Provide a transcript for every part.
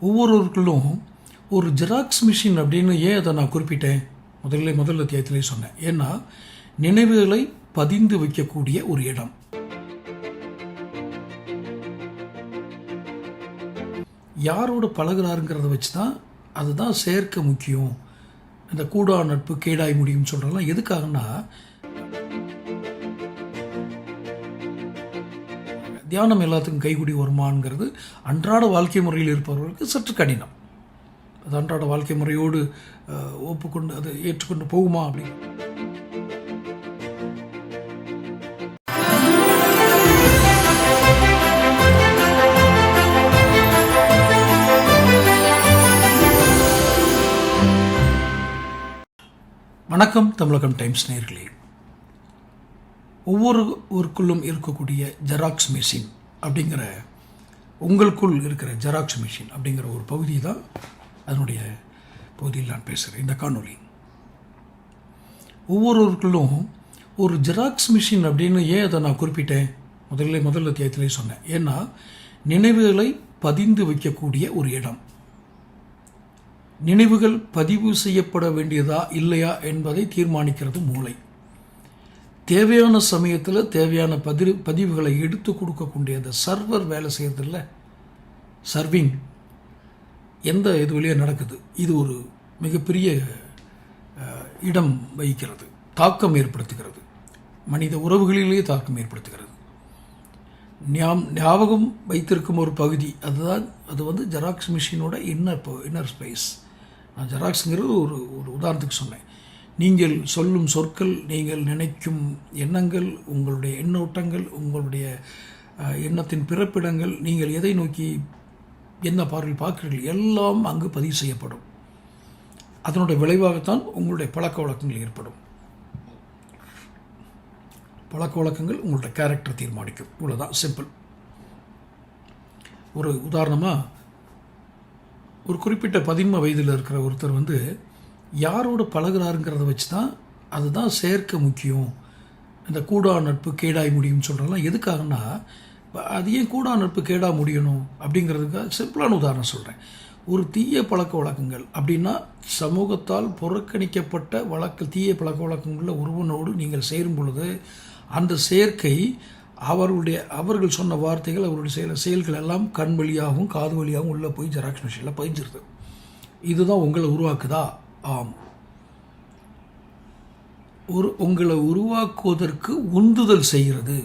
ஒவ்வொருவர்களும் ஒரு xerox machine அப்படின்னு ஏன் அதை நான் குறிப்பிட்டேன்? முதல்ல முதல் அத்தியாயத்திலே சொன்னேன். ஏன்னா நினைவுகளை பதிந்து வைக்கக்கூடிய ஒரு இடம். யாரோட பழகுறாருங்கிறத வச்சு தான் அதுதான் சேர்க்க முக்கியம். இந்த கூடா நட்பு கேடாய் முடியும்னு சொல்கிறதெல்லாம் எதுக்காகன்னா தியானம் எல்லாத்துக்கும் கைகூடி வருமானங்கிறது அன்றாட வாழ்க்கை முறையில் இருப்பவர்களுக்கு சற்று கடினம். அது அன்றாட வாழ்க்கை முறையோடு ஒப்புக்கொண்டு அது ஏற்றுக்கொண்டு போகுமா அப்படின்னு வணக்கம் தமிழகம் டைம்ஸ் நேர்களே. ஒவ்வொரு ஒவ்வொருவருக்குள்ளும் இருக்கக்கூடிய ஜெராக்ஸ் மிஷின் அப்படிங்கிற உங்களுக்குள் இருக்கிற ஜெராக்ஸ் மிஷின் அப்படிங்கிற ஒரு பகுதி தான் அதனுடைய பகுதியில் நான் பேசுகிறேன் இந்த காணொலி ஒவ்வொருவருக்குள்ளும் ஒரு ஜெராக்ஸ் மிஷின் அப்படின்னு ஏன் அதை நான் குறிப்பிட்டேன்? முதல்ல முதல் அத்தியாயத்திலே சொன்னேன். ஏன்னா நினைவுகளை பதிந்து வைக்கக்கூடிய ஒரு இடம். நினைவுகள் பதிவு செய்யப்பட வேண்டியதா இல்லையா என்பதை தீர்மானிக்கிறது மூளை. தேவையான சமயத்தில் தேவையான பதிவு பதிவுகளை எடுத்து கொடுக்கக்கூடிய அந்த சர்வர் வேலை செய்கிறதில்ல சர்விங். எந்த இது வழியாக நடக்குது? இது ஒரு மிகப்பெரிய இடம் வகிக்கிறது. தாக்கம் ஏற்படுத்துகிறது. மனித உறவுகளிலேயே தாக்கம் ஏற்படுத்துகிறது. ஞாம் ஞாபகம் வைத்திருக்கும் ஒரு பகுதி. அதுதான் அது வந்து ஜெராக்ஸ் மிஷினோட இன்னர் இன்னர் ஸ்பேஸ். நான் ஜெராக்ஸுங்கிறது ஒரு ஒரு உதாரணத்துக்கு சொன்னேன். நீங்கள் சொல்லும் சொற்கள் நீங்கள் நினைக்கும் எண்ணங்கள் உங்களுடைய எண்ணோட்டங்கள் உங்களுடைய எண்ணத்தின் பிறப்பிடங்கள் நீங்கள் எதை நோக்கி என்ன பார்வையில் பார்க்கிறீர்கள் எல்லாம் அங்கு பதிவு செய்யப்படும். அதனுடைய விளைவாகத்தான் உங்களுடைய பழக்க வழக்கங்கள் ஏற்படும். பழக்க வழக்கங்கள் உங்களுடைய கேரக்டர் தீர்மானிக்கும். இவ்வளோதான் சிம்பிள் ஒரு உதாரணமாக ஒரு குறிப்பிட்ட பதின்ம வயதில் இருக்கிற ஒருத்தர் வந்து யாரோட பழகுறாருங்கிறத வச்சு தான் அதுதான் சேர்க்க முக்கியம். இந்த கூடா நட்பு கேடாய் முடியும்னு சொல்கிறதெல்லாம் எதுக்காகனா அது ஏன் கூடா நட்பு கேடா முடியணும் அப்படிங்கிறதுக்காக சிம்பிளான உதாரணம் சொல்கிறேன் ஒரு தீய பழக்க வழக்கங்கள் அப்படின்னா சமூகத்தால் புறக்கணிக்கப்பட்ட வழக்கு தீய பழக்க வழக்கங்களில் ஒருவனோடு நீங்கள் சேரும் பொழுது அந்த சேர்க்கை அவர்களுடைய அவர்கள் சொன்ன வார்த்தைகள் அவருடைய செயல் செயல்கள் எல்லாம் கண் வழியாகவும் காது வழியாகவும் உள்ளே போய் ஜெராக்ஸ் மிஷினில் பதிஞ்சிருது. இதுதான் உங்களை உருவாக்குதா? ஆம். ஒரு உங்களை உருவாக்குவதற்கு உந்துதல் செய்கிறது.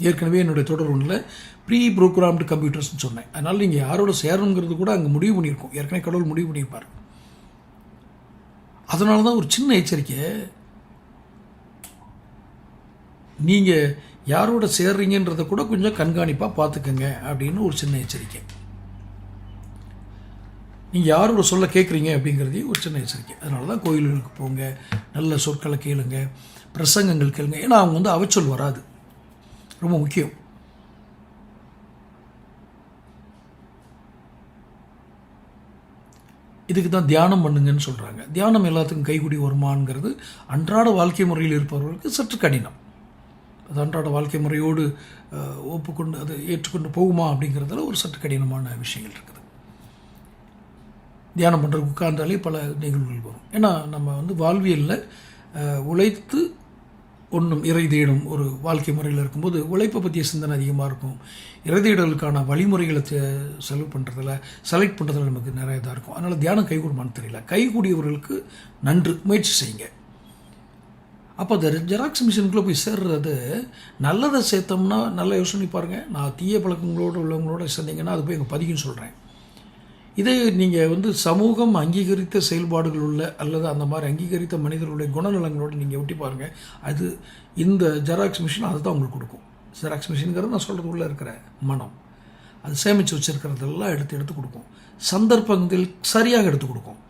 ஏற்கனவே என்னுடைய தொடர் ஒன்றில் ப்ரீ ப்ரோக்ராம்டு கம்ப்யூட்டர்ஸ்னு சொன்னேன். அதனால் நீங்கள் யாரோட சேரணுங்கிறது கூட அங்கே முடிவு பண்ணியிருக்கோம். ஏற்கனவே கடவுள் முடிவு பண்ணியிருப்பார். அதனால தான் ஒரு சின்ன எச்சரிக்கை. நீங்கள் யாரோட சேர்றீங்கன்றதை கூட கொஞ்சம் கண்காணிப்பாக பார்த்துக்கங்க அப்படின்னு ஒரு சின்ன எச்சரிக்கை. நீங்கள் யாரோட சொல்ல கேட்குறீங்க அப்படிங்கிறதையும் ஒரு சின்ன எச்சரிக்கை. அதனால தான் கோயில்களுக்கு போங்க நல்ல சொற்களை கேளுங்க பிரசங்கங்கள் கேளுங்க. ஏன்னா அவங்க வந்து அவச்சொல் வராது. ரொம்ப முக்கியம். இதுக்கு தான் தியானம் பண்ணுங்கன்னு சொல்கிறாங்க தியானம் எல்லாத்துக்கும் கைகூடி வருமானங்கிறது அன்றாட வாழ்க்கை முறையில் இருப்பவர்களுக்கு சற்று கடினம். அது அன்றாட வாழ்க்கை முறையோடு ஒப்புக்கொண்டு அது ஏற்றுக்கொண்டு போகுமா அப்படிங்கிறதுல ஒரு சற்று கடினமான விஷயங்கள் இருக்குது. தியானம் பண்ணுறதுக்கு உட்கார்ந்தாலே பல நிகழ்வுகள் வரும். ஏன்னா நம்ம வந்து வாழ்வியலில் உழைத்து ஒன்றும் இறை தேடும் ஒரு வாழ்க்கை முறையில் இருக்கும்போது உழைப்பை பற்றிய சிந்தனை அதிகமாக இருக்கும். இறை தேடலுக்கான வழிமுறைகளை செலவு பண்ணுறதுல செலக்ட் பண்ணுறதுல நமக்கு நிறைய இதாக இருக்கும். அதனால் தியானம் கைகூடுமான்னு தெரியல. கைகூடியவர்களுக்கு நன்று முயற்சி செய்யுங்க. அப்போ அந்த ஜெராக்ஸ் மிஷினுக்குள்ளே போய் சேர்றது நல்லதை சேர்த்தோம்னா நல்ல யோசனை பாருங்கள் நான் தீய பழக்கங்களோடு உள்ளவங்களோட சேர்ந்தீங்கன்னா அது போய் எங்கள் பதிக்குன்னு சொல்கிறேன் இதே நீங்கள் வந்து சமூகம் அங்கீகரித்த செயல்பாடுகள் உள்ள அல்லது அந்த மாதிரி அங்கீகரித்த மனிதர்களுடைய குணநலங்களோடு நீங்கள் ஒட்டி பாருங்கள் அது இந்த ஜெராக்ஸ் மிஷின் அதை தான் உங்களுக்கு கொடுக்கும். ஜெராக்ஸ் மிஷின்ங்கிறது நான் சொல்கிறது உள்ளே இருக்கிற மனம். அது சேமித்து வச்சுருக்கிறதெல்லாம் எடுத்து எடுத்து கொடுக்கும். சந்தர்ப்பங்கள் சரியாக எடுத்து கொடுக்கும்.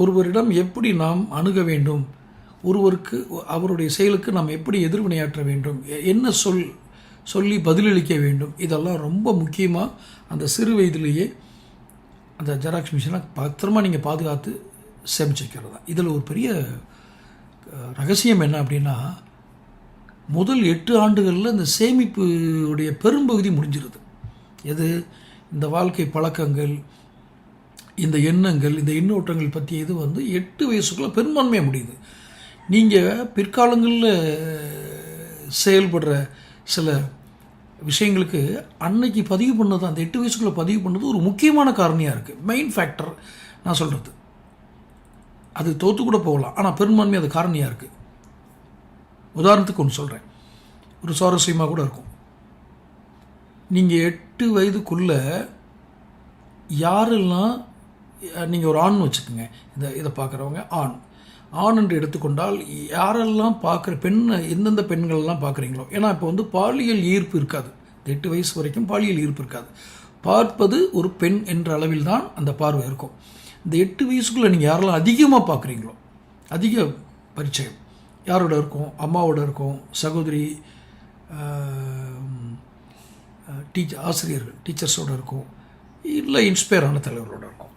ஒருவரிடம் எப்படி நாம் அணுக வேண்டும்? ஒருவருக்கு அவருடைய செயலுக்கு நாம் எப்படி எதிர்வினையாற்ற வேண்டும்? என்ன சொல் சொல்லி பதிலளிக்க வேண்டும்? இதெல்லாம் ரொம்ப முக்கியமாக அந்த சிறு வயதிலேயே அந்த ஜெராக்ஸ் மிஷினை பத்திரமா நீங்கள் பாதுகாத்து சேமிச்சு வைக்கிறது? தான் இதில் ஒரு பெரிய ரகசியம் என்ன அப்படின்னா முதல் எட்டு ஆண்டுகளில் இந்த சேமிப்பு உடைய பெரும்பகுதி முடிஞ்சிருது. எது? இந்த வாழ்க்கை பழக்கங்கள் இந்த எண்ணங்கள் இந்த எண்ணோட்டங்கள் பற்றி இது வந்து எட்டு வயசுக்குள்ளே பெரும்பான்மையாக முடியுது. நீங்கள் பிற்காலங்களில் செயல்படுற சில விஷயங்களுக்கு அன்னைக்கு பதிவு பண்ணது அந்த எட்டு வயசுக்குள்ளே பதிவு பண்ணது ஒரு முக்கியமான காரணியாக இருக்குது மெயின் ஃபேக்டர் நான் சொல்கிறது அது தோற்று கூட போகலாம். ஆனால் பெரும்பான்மை அது காரணியாக இருக்குது உதாரணத்துக்கு ஒன்று சொல்கிறேன் ஒரு சுவாரஸ்யமாக கூட இருக்கும். நீங்கள் எட்டு வயதுக்குள்ளே யாரெல்லாம் நீங்கள் ஒரு ஆண் வச்சுக்கோங்க. இந்த இதை பார்க்குறவங்க ஆண். ஆண் என்று எடுத்துக்கொண்டால் யாரெல்லாம் பார்க்குற பெண்ணை எந்தெந்த பெண்களெல்லாம் பார்க்குறீங்களோ ஏன்னா இப்போ வந்து பாலியல் ஈர்ப்பு இருக்காது. இந்த எட்டு வயசு வரைக்கும் பாலியல் ஈர்ப்பு இருக்காது. பார்ப்பது ஒரு பெண் என்ற அளவில் தான் அந்த பார்வை இருக்கும். இந்த எட்டு வயசுக்குள்ளே நீங்கள் யாரெல்லாம் அதிகமாக பார்க்குறீங்களோ அதிக பரிச்சயம் யாரோட இருக்கும்? அம்மாவோட இருக்கும் சகோதரி டீச்சர் ஆசிரியர்கள் டீச்சர்ஸோட இருக்கும் இல்லை இன்ஸ்பயர் ஆன தலைவர்களோட இருக்கும்.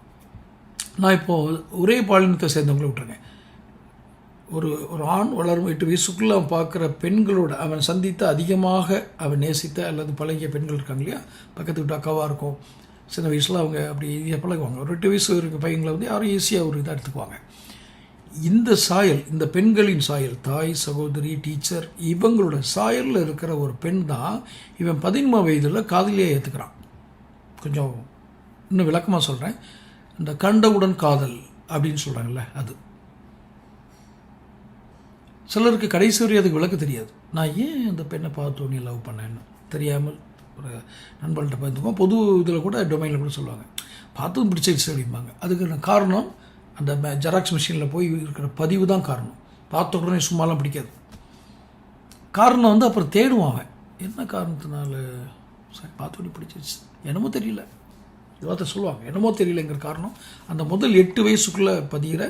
நான் இப்போது ஒரே பாலினத்தை சேர்ந்தவங்களை விட்டுருங்க. ஒரு ஒரு ஆண் வளரும் எட்டு வயசுக்குள்ளே அவன் பார்க்குற பெண்களோட அவன் சந்தித்த அதிகமாக அவன் நேசித்த அல்லது பழகிய பெண்கள் இருக்காங்க இல்லையா? பக்கத்து வீட்டு அக்காவாக இருக்கும். சின்ன வயசில் அவங்க அப்படி ஈஸியாக பழகுவாங்க. ஒரு எட்டு வயசு இருக்க பையங்களை வந்து யாரும் ஈஸியாக ஒரு இதாக எடுத்துக்குவாங்க. இந்த சாயல் இந்த பெண்களின் சாயல் தாய் சகோதரி டீச்சர் இவங்களோட சாயலில் இருக்கிற ஒரு பெண் தான் இவன் பதின்ம வயதில் காதலியாக ஏற்றுக்கிறான் கொஞ்சம் இன்னும் விளக்கமாக சொல்கிறேன் இந்த கண்டவுடன் காதல் அப்படின்னு சொல்கிறாங்கல்ல அது. சிலருக்கு கடைசி வரை அதுக்கு விளக்கு தெரியாது. நான் ஏன் அந்த பெண்ணை பார்த்தோன்னே லவ் பண்ணேன்னு தெரியாமல் ஒரு நண்பர்கள்ட்ட பார்த்துப்போம் பொது இதில் கூட டொமைனில் கூட சொல்லுவாங்க. பார்த்ததும் பிடிச்சிருச்சு அப்படிம்பாங்க. அதுக்கான காரணம் அந்த ஜெராக்ஸ் மிஷினில் போய் இருக்கிற பதிவு தான் காரணம். பார்த்த உடனே சும்மாலாம் பிடிக்காது. காரணம் வந்து அப்புறம் தேடுவான் அவன். என்ன காரணத்தினால? சரி பார்த்தோன்னே பிடிச்சிருச்சு. என்னமோ தெரியல. இதை சொல்லுவாங்க. என்னமோ தெரியலங்கிற காரணம் அந்த முதல் எட்டு வயசுக்குள்ளே பதிகிற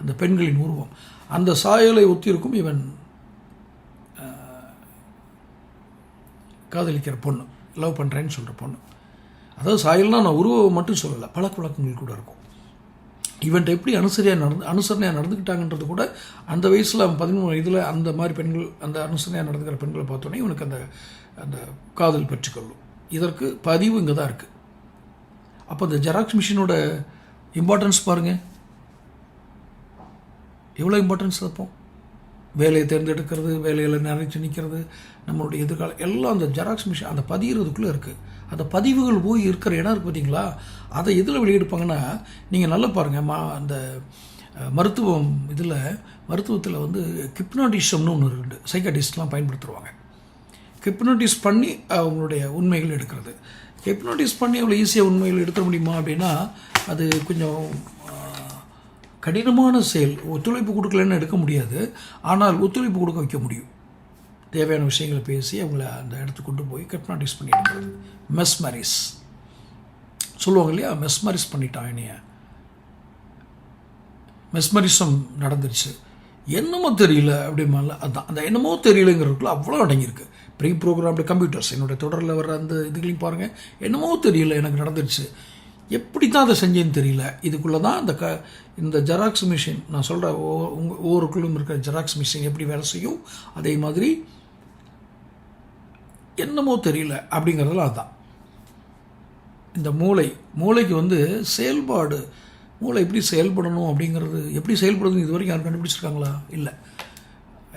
அந்த பெண்களின் உருவம். அந்த சாயலை ஒத்திருக்கும் இவன் காதலிக்கிற பொண்ணு. லவ் பண்ணுறேன்னு சொல்கிற பொண்ணு. அதாவது சாயல்னால் நான் உருவம் மட்டும் சொல்லலை பழக்க வழக்கங்கள் கூட இருக்கும். இவன்ட்ட எப்படி அனுசரியாக நடந்து அனுசரணையாக நடந்துக்கிட்டாங்கன்றது கூட அந்த வயசில் அவன் பதிமூணு வயதில் அந்த மாதிரி பெண்கள் அந்த அனுசரணையாக நடந்துக்கிற பெண்களை பார்த்தோன்னே இவனுக்கு அந்த அந்த காதல் பெற்றுக்கொள்ளும். இதற்கு பதிவு இங்கே தான் இருக்குது அப்போ இந்த ஜெராக்ஸ் மிஷினோட இம்பார்ட்டன்ஸ் பாருங்கள் எவ்வளோ இம்பார்ட்டன்ஸ் வைப்போம் வேலையை தேர்ந்தெடுக்கிறது வேலையில் நினைச்சு நிற்கிறது நம்மளுடைய எதிர்காலம் எல்லாம் அந்த ஜெராக்ஸ் மிஷின் அந்த பதிகிறதுக்குள்ளே இருக்குது அந்த பதிவுகள் போய் இருக்கிற இடம் இருக்குது பார்த்தீங்களா அதை எதில் வெளியெடுப்பாங்கன்னா நீங்கள் நல்லா பாருங்கள் மா அந்த மருத்துவம் இதில் மருத்துவத்தில் வந்து கிப்னாடிசம்னு ஒன்று இருக்குது சைக்காட்டிஸ்ட்லாம் பயன்படுத்துவாங்க. ஹிப்னோட்டிஸ் பண்ணி அவங்களுடைய உண்மைகள் எடுக்கிறது. ஹிப்னோட்டிஸ் பண்ணி அவ்வளோ ஈஸியாக உண்மைகள் எடுக்க முடியுமா அப்படின்னா அது கொஞ்சம் கடினமான செயல். ஒத்துழைப்பு கொடுக்கலன்னு எடுக்க முடியாது. ஆனால் ஒத்துழைப்பு கொடுக்க வைக்க முடியும். தேவையான விஷயங்களை பேசி அவங்கள அந்த இடத்துக்கு கொண்டு போய் கெப்னாட்டிஸ் பண்ணி எடுக்கிறது. மெஸ்மரிஸ். சொல்லுவாங்க இல்லையா? மெஸ்மரிஸ் பண்ணிட்டான் என்னைய. மெஸ்மரிசம் நடந்துருச்சு. என்னமோ தெரியல அப்படிமால அதான். அந்த என்னமோ தெரியலங்கிறதுக்குள்ள அவ்வளோ அடங்கியிருக்கு. ப்ரீ ப்ரோக்ராம்டு கம்ப்யூட்டர்ஸ் என்னோடய தொடரில் வர அந்த இதுகளையும் பாருங்கள் என்னமோ தெரியல எனக்கு நடந்துடுச்சு. எப்படி தான் அதை செஞ்சேன்னு தெரியல. இதுக்குள்ளே தான் இந்த க இந்த ஜெராக்ஸ் மிஷின் நான் சொல்கிற உங்கள் ஒவ்வொருக்குள்ளும் இருக்கிற ஜெராக்ஸ் மிஷின் எப்படி வேலை செய்யும்? அதே மாதிரி என்னமோ தெரியல அப்படிங்கிறதுல அதுதான் இந்த மூளை மூளைக்கு வந்து செயல்பாடு மூளை எப்படி செயல்படணும் அப்படிங்கிறது எப்படி செயல்படுதுன்னு இது வரைக்கும் யாரும் கண்டுபிடிச்சிருக்காங்களா? இல்லை.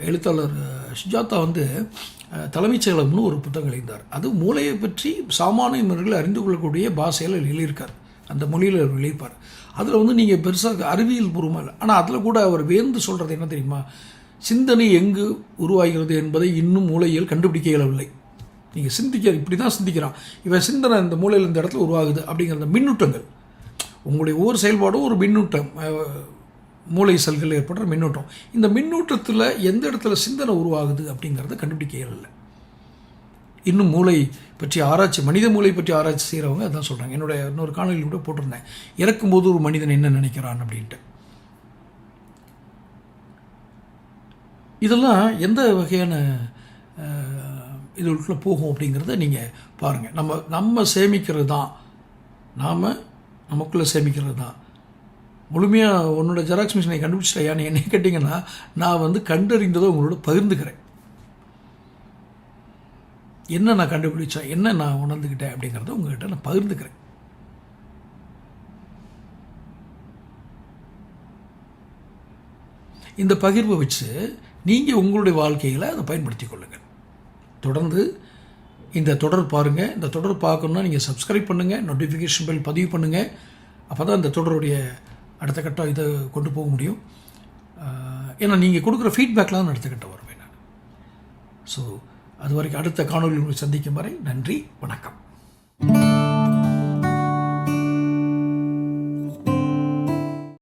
எழுத்தாளர் சுஜாதா வந்து தலைமைச் செயலகம்னு ஒரு புத்தகம் எழுந்தார் அது மூளையை பற்றி சாமானிய மனிதர்கள் அறிந்து கொள்ளக்கூடிய பாஷையில் எழுதியிருக்கார். அந்த மொழியில் அவர் எழுதியிருப்பார் அதில் வந்து நீங்கள் பெருசாக அறிவியல் பூர்வமாக இல்லை. ஆனால் அதில் கூட அவர் வேந்து சொல்கிறது என்ன தெரியுமா? சிந்தனை எங்கு உருவாகிறது என்பதை இன்னும் மூளையில் கண்டுபிடிக்க இயலவில்லை. நீங்கள் சிந்திக்க இப்படி தான் சிந்திக்கிறான். இவன் சிந்தனை இந்த மூளையில் இந்த இடத்துல உருவாகுது அப்படிங்கிற மின்னூட்டங்கள். உங்களுடைய ஒவ்வொரு செயல்பாடும் ஒரு மின்னூட்டம். மூளை செல்கள் ஏற்படுற மின்னூட்டம். இந்த மின்னூட்டத்தில் எந்த இடத்துல சிந்தனை உருவாகுது அப்படிங்கிறத கண்டுபிடிக்க இயலலை. இன்னும் மூளை பற்றி ஆராய்ச்சி மனித மூளை பற்றி ஆராய்ச்சி செய்கிறவங்க அதான் சொல்கிறாங்க என்னுடைய இன்னொரு காணொலியில் கூட போட்டிருந்தேன். இறக்கும்போது ஒரு மனிதன் என்ன நினைக்கிறான் அப்படின்ட்டு. இதெல்லாம் எந்த வகையான இதுக்குள்ளே போகும் அப்படிங்கிறத நீங்கள் பாருங்கள் நம்ம நம்ம சேமிக்கிறது தான். நாம் நமக்குள்ளே சேமிக்கிறது தான். முழுமையாக உன்னோட ஜெராக்ஸ் மிஷினை கண்டுபிடிச்சிட்டையா? நீ என்ன கேட்டிங்கன்னா நான் வந்து கண்டறிந்ததை உங்களோட பகிர்ந்துக்கிறேன். என்ன நான் கண்டுபிடிச்சேன்? என்ன நான் உணர்ந்துக்கிட்டேன் அப்படிங்கிறத உங்ககிட்ட நான் பகிர்ந்துக்கிறேன். இந்த பகிர்வை வச்சு நீங்கள் உங்களுடைய வாழ்க்கையில் அதை பயன்படுத்தி கொள்ளுங்கள். தொடர்ந்து இந்த தொடர் பாருங்கள் இந்த தொடர் பார்க்கணுன்னா நீங்கள் சப்ஸ்கிரைப் பண்ணுங்கள் நோட்டிஃபிகேஷன் பெல் பதிவு பண்ணுங்கள் அப்போ தான் இந்த தொடருடைய அடுத்த கட்டம் இதை கொண்டு போக முடியும். ஏன்னா நீங்கள் கொடுக்குற ஃபீட்பேக்லாம் தான் அடுத்த கட்டம் வருவேன் நான். ஸோ அது வரைக்கும் அடுத்த காணொலியில் உங்களை சந்திக்கும் வரை நன்றி வணக்கம்.